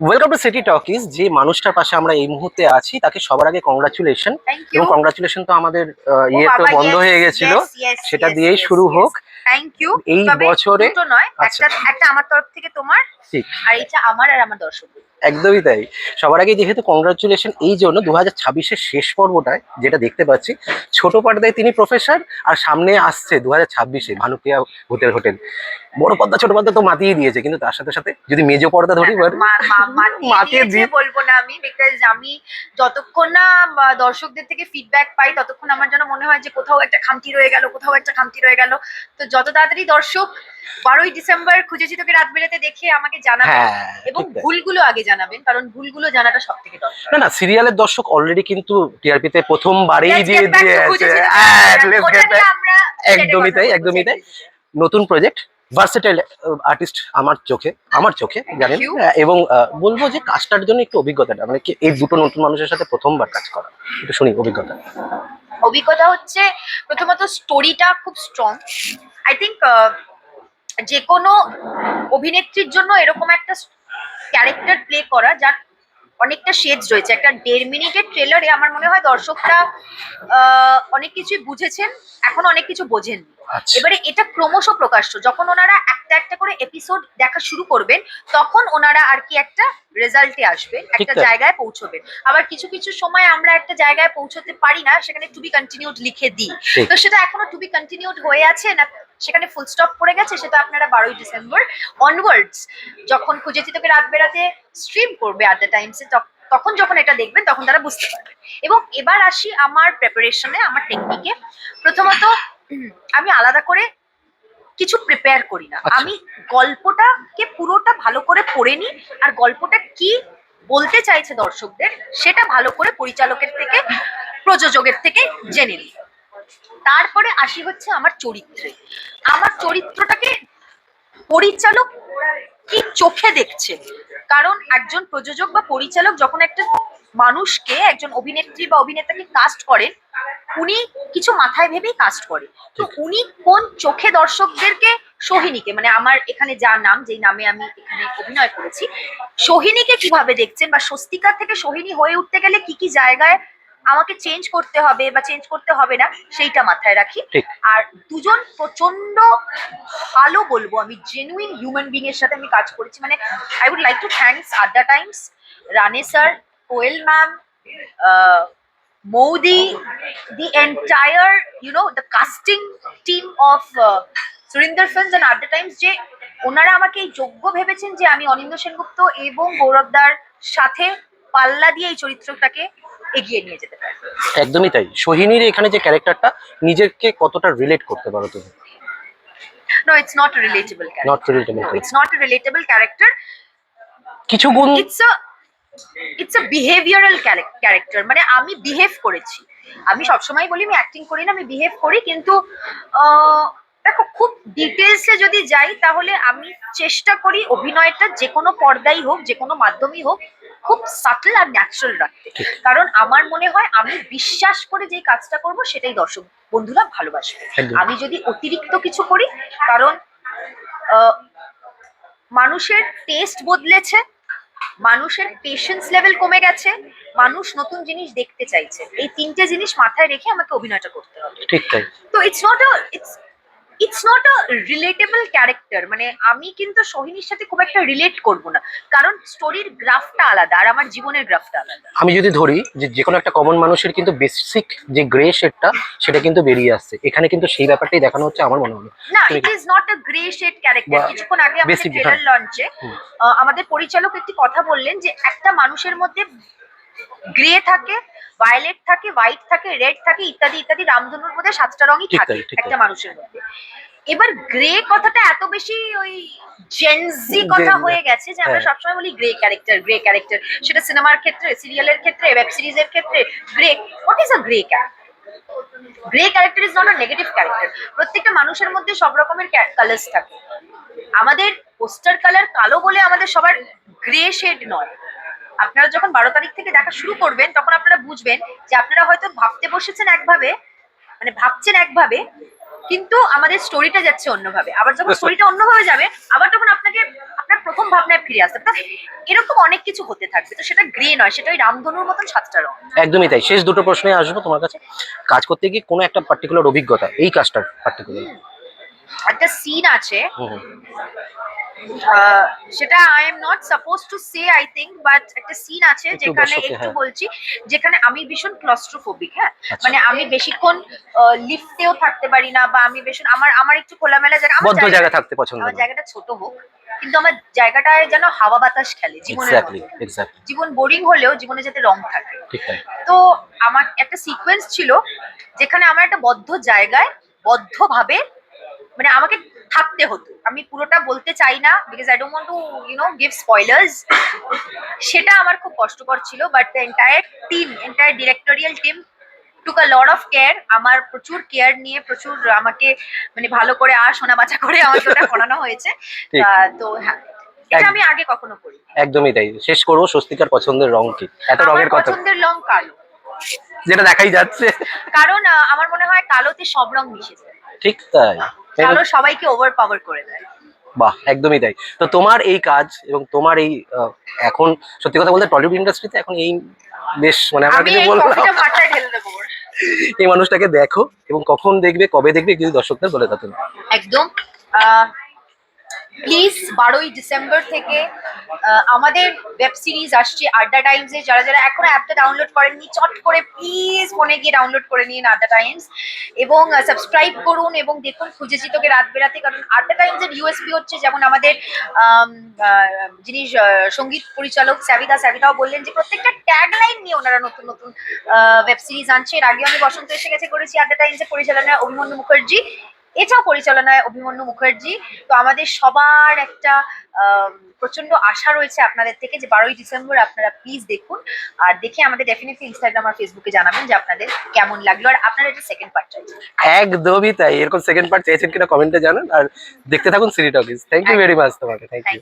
Welcome to city talkies যে মানুষটার পাশে আমরা এই মুহূর্তে আছি তাকে সবার আগে কংগ্রাচুলেশন এবং কংগ্রাচুলেশন তো আমাদের ইয়ে তো বন্ধ হয়ে গেছিল। সেটা দিয়েই শুরু হোক। থ্যাংক ইউ এই বছরে তো নয় আচ্ছা। একটা একটা আমার তরফ থেকে তোমার ঠিক। আর এটা আমার আর আমার দর্শক একদমই তাই। সবার আগে যেহেতু কংগ্রাচুলেশন এই জন্য দু হাজার ছাব্বিশের শেষ পর্বটায় যেটা দেখতে পাচ্ছি ছোট পর্দায় তিনি প্রফেসর আর সামনে আসছে দু হাজার ছাব্বিশে ভানুপ্রিয়া হোটেল হোটেল। বড় পর্দা ছোট পর্দা তো মাতিয়ে দিয়েছে কিন্তু তার সাথে সাথে যদি মেজো পর্দা ধরি মাতিয়ে মাতিয়ে বলব না আমি বিকজ আমি যতক্ষণ না দর্শকদের থেকে ফিডব্যাক পাই ততক্ষণ আমার যেন মনে হয় যে কোথাও একটা খামতি রয়ে গেল কোথাও একটা খামতি রয়ে গেল। তো যত তাড়াতাড়ি দর্শক বারোই ডিসেম্বর খুঁজেছি তোকে রাত বেড়াতে দেখে আমাকে জানাবেন হ্যাঁ এবং ঠিক তাই। ভুলগুলো আগে জানাবেন কারণ ভুলগুলো জানাটা সব থেকে দরকার। না না সিরিয়ালের দর্শক অলরেডি কিন্তু টিআরপিতে প্রথমবারেই Let's দিয়ে back to দিয়েছে। তোকে। হ্যাঁ, রাত বেড়াতে। let's ওটা get নিয়ে আমরা একদমই তাই একদমই তাই। নতুন প্রজেক্ট ভার্সেটাইল আর্টিস্ট আমার চোখে আমার চোখে জানেন? you. হ্যাঁ, এবং আহ, বলব যে কাজটার জন্য একটু অভিজ্ঞতাটা মানে কি এই দুটো নতুন মানুষের সাথে প্রথমবার কাজ করা একটু শুনি অভিজ্ঞতা। অভিজ্ঞতা হচ্ছে প্রথমত স্টোরিটা খুব স্ট্রং আই থিঙ্ক যে কোনো অভিনেত্রীর জন্য এরকম একটা ক্যারেক্টার প্লে করা যার অনেকটা শেডস রয়েছে। একটা দেড় মিনিটের ট্রেলারে আমার মনে হয় দর্শকরা অনেক কিছুই বুঝেছেন, এখন অনেক কিছু বোঝেননি। এবারে এটা ক্রমশ প্রকাশ্য। যখন ওনারা একটা একটা করে এপিসোড দেখা শুরু করবেন তখন ওনারা আর কি একটা রেজাল্টে আসবেন একটা জায়গায় পৌঁছবেন। আবার কিছু কিছু সময় আমরা একটা জায়গায় পৌঁছতে পারি না সেখানে টু বি কন্টিনিউড লিখে দিই। তো সেটা এখনও টু বি কন্টিনিউড হয়ে আছে না সেখানে ফুল স্টপ পড়ে গেছে সেটা আপনারা বারোই ডিসেম্বর অনওয়ার্ডস যখন খুঁজেছি তোকে রাত বেড়াতে স্ট্রিম করবে আট দ্য টাইমসে তখন যখন এটা দেখবেন তখন তারা বুঝতে পারবেন এবং এবার আসি আমার প্রেপারেশনে আমার টেকনিকে প্রথমত আমি আলাদা করে কিছু প্রিপেয়ার করি না। আচ্ছা। আমি গল্পটাকে পুরোটা ভালো করে পড়ে নিই আর গল্পটা কি বলতে চাইছে দর্শকদের সেটা ভালো করে পরিচালকের থেকে প্রযোজকের থেকে জেনে নিই। তারপরে আসি হচ্ছে আমার চরিত্রে। আমার চরিত্রটাকে পরিচালক কি চোখে দেখছে? কারণ একজন প্রযোজক বা পরিচালক যখন একটা মানুষকে একজন অভিনেত্রী বা অভিনেতাকে কাস্ট করেন উনি কিছু মাথায় ভেবেই কাস্ট করে। তো উনি কোন চোখে দর্শকদেরকে সোহিনীকে মানে আমার এখানে যা নাম যেই নামে আমি এখানে অভিনয় করেছি সোহিনীকে কীভাবে দেখছেন বা স্বস্তিকা থেকে সোহিনী হয়ে উঠতে গেলে কি কি জায়গায় আমাকে চেঞ্জ করতে হবে বা চেঞ্জ করতে হবে না সেইটা মাথায় রাখি। আর দুজন প্রচণ্ড ভালো বলব আমি জেনুইন হিউম্যান বিং এর সাথে আমি কাজ করেছি মানে I would like to thanks Adda Times Rane sir Koel ma'am Moudi the entire you know the casting team of Surinder films and Adda Times যে ওনারা আমাকে এই যোগ্য ভেবেছেন যে আমি অনিন্দ সেনগুপ্ত এবং গৌরবদার সাথে পাল্লা দিয়ে এই চরিত্রটাকে এগিয়ে নিয়ে যেতে পারি। একদমই তাই। সোহিনীর এখানে যে ক্যারেক্টারটা নিজেকে কতটা রিলেট করতে পারো তুমি? No, it's not a relatable character. Not relatable No, it's not a কিছু গুণ It's a it's a behavioural character. মানে আমি বিহেভ করেছি। আমি সবসময় বলি আমি অ্যাক্টিং করি না আমি বিহেভ করি কিন্তু দেখো খুব ডিটেলসে যদি যাই তাহলে আমি চেষ্টা করি অভিনয়টা যে কোনো পর্দাই হোক যে কোনো মাধ্যমেই হোক খুব সাটল আর ন্যাচারাল রাখতে। কারণ আমার মনে হয় আমি বিশ্বাস করে যেই কাজটা করব সেটাই দর্শক বন্ধুরা ভালোবাসবে। আমি যদি অতিরিক্ত কিছু করি কারণ মানুষের টেস্ট বদলেছে মানুষের পেশেন্স লেভেল কমে গেছে মানুষ নতুন জিনিস দেখতে চাইছে। এই তিনটে জিনিস মাথায় রেখে আমাকে অভিনয়টা করতে হবে। ঠিক তাই। তো it's not it's it's not a relatable character মানে আমি কিন্তু সোহিনীর সাথে খুব একটা রিলেট করব না। কারণ স্টোরির গ্রাফটা আলাদা আর আমার জীবনের গ্রাফটা আলাদা। আমি যদি ধরি যে যে কোনো একটা কমন মানুষের কিন্তু বেসিক যে গ্রে শেডটা সেটা কিন্তু বেরিয়ে আসছে। এখানে কিন্তু সেই ব্যাপারটাই দেখানো হচ্ছে আমার মনে হলো না it is not a grey shade character কিছুক্ষণ আগে আমাদের ট্রেলার হ্যাঁ। লঞ্চে। আমাদের পরিচালক একটি কথা বললেন যে একটা মানুষের মধ্যে গ্রে থাকে ভায়োলেট থাকে হোয়াইট থাকে রেড থাকে ইত্যাদি ইত্যাদি রামধনুর মধ্যে সাতটা রঙই থাকে একটা মানুষের মধ্যে। এবার গ্রে কথাটা এত বেশি ওই জেনজি কথা হয়ে গেছে যে আমরা হ্যাঁ। সবসময় বলি গ্রে ক্যারেক্টার গ্রে ক্যারেক্টার সেটা সিনেমার ক্ষেত্রে সিরিয়ালের ক্ষেত্রে ওয়েব সিরিজের ক্ষেত্রে grey what is a grey character grey character is not a negative character প্রত্যেকটা মানুষের মধ্যে সব রকমের কালার্স থাকে। আমাদের পোস্টার কালার কালো বলে আমাদের সবার গ্রে শেড নয়। আপনারা যখন বারো তারিখ থেকে দেখা শুরু করবেন তখন আপনারা বুঝবেন যে আপনারা হয়তো ভাবতে বসেছেন একভাবে মানে ভাবছেন একভাবে কিন্তু আমাদের স্টোরিটা যাচ্ছে অন্যভাবে। আবার যখন স্টোরিটা অন্যভাবে যাবে আবার তখন আপনাকে আপনার প্রথম ভাবনায় ফিরে আসতে হবে। এরকম অনেক কিছু হতে থাকবে। তো সেটা গ্রে নয় সেটা ওই রামধনুর মতন সাতটা রং। একদমই তাই। শেষ দুটো প্রশ্নে আসব তোমার কাছে। কাজ করতে গিয়ে কোনো একটা পার্টিকুলার অভিজ্ঞতা এই কাজটার পার্টিকুলার একটা সিন আছে। সেটা I am not suppose to say I think but একটা সিন আছে যেখানে একটু হ্যাঁ। বলছি যেখানে আমি ভীষণ ক্লস্ট্রোফোবিক হ্যাঁ? আচ্ছা। মানে আমি বেশিক্ষণ লিফটেও থাকতে পারি না বা আমি ভীষণ আমার আমার একটু খোলামেলা জায়গা বদ্ধ জায়গা- থাকতে পছন্দ আমার জায়গাটা ছোট হোক কিন্তু আমার জায়গাটায় যেন হাওয়া বাতাস খেলে জীবনের জীবন বোরিং হলেও জীবনে যাতে রং থাকে। তো আমার একটা সিকোয়েন্স ছিল যেখানে আমার একটা বদ্ধ জায়গায় বদ্ধভাবে মানে আমাকে থাকতে হতো। আমি পুরোটা বলতে চাই না because I don't want to you know give spoilers সেটা আমার খুব কষ্টকর ছিল but the entire team entire directorial team took a lot of care আমার প্রচুর কেয়ার নিয়ে প্রচুর আমাকে মানে ভালো করে আর সোনা বাঁচা করে আমাকে ওটা করানো হয়েছে। তো হ্যাঁ এটা আমি আগে কখনো করি একদমই তাই। শেষ করব স্বস্তিকার পছন্দের রং কি? এত রঙের কথা। পছন্দের রং কালো। যেটা দেখাই যাচ্ছে। কারণ আমার মনে হয় কালোতে সব রং মিশে যায়। ঠিক তাই। কালো সবাইকে ওভার পাওয়ার করে দেয়। বাহ একদমই তাই। তো তোমার এই কাজ এবং তোমার এই এখন সত্যি কথা বলতে টলিউড ইন্ডাস্ট্রিতে এখন এই বেশ মানে আমরা আমি এই বলব এই মানুষটাকে দেখো এবং কখন দেখবে কবে দেখবে কিছু দর্শকদের বলে দাও একদম প্লিজ বারোই ডিসেম্বর থেকে আমাদের ওয়েব সিরিজ আসছে আড্ডা টাইমসে যারা যারা এখনও অ্যাপটা ডাউনলোড করেননি, চট করে প্লিজ ফোনে গিয়ে ডাউনলোড করে নিন আড্ডা টাইমস এবং সাবস্ক্রাইব করুন এবং দেখুন খুঁজেছি তোকে রাত বেড়াতে কারণ আড্ডা টাইমসের ইউএসপি হচ্ছে যেমন আমাদের যিনি সংগীত পরিচালক স্যাবিদা স্যাবিদাও বললেন যে প্রত্যেকটা ট্যাগ লাইন নিয়ে ওনারা নতুন নতুন ওয়েব সিরিজ আনছে। এর আগে আমি বসন্ত এসে গেছে করেছি আড্ডা টাইমসের পরিচালনায় অভিমন্যু মুখার্জি। এছাড়াও পরিচালনায় অভিমন্যু মুখার্জি। তো আমাদের সবার একটা প্রচণ্ড আশা রয়েছে আপনাদের থেকে যে বারোই ডিসেম্বর আপনারা প্লিজ দেখুন। আর দেখে আমাদের ডেফিনেটলি ইনস্টাগ্রাম আর ফেসবুকে জানাবেন যে আপনাদের কেমন লাগল আর আপনারা এটা সেকেন্ড পার্ট চাইছেন। একদমই তাই। এরকম সেকেন্ড পার্ট চাইছেন কিনা কমেন্টে জানান আর দেখতে থাকুন cine talkies thank you very much তোমাকে। Thank you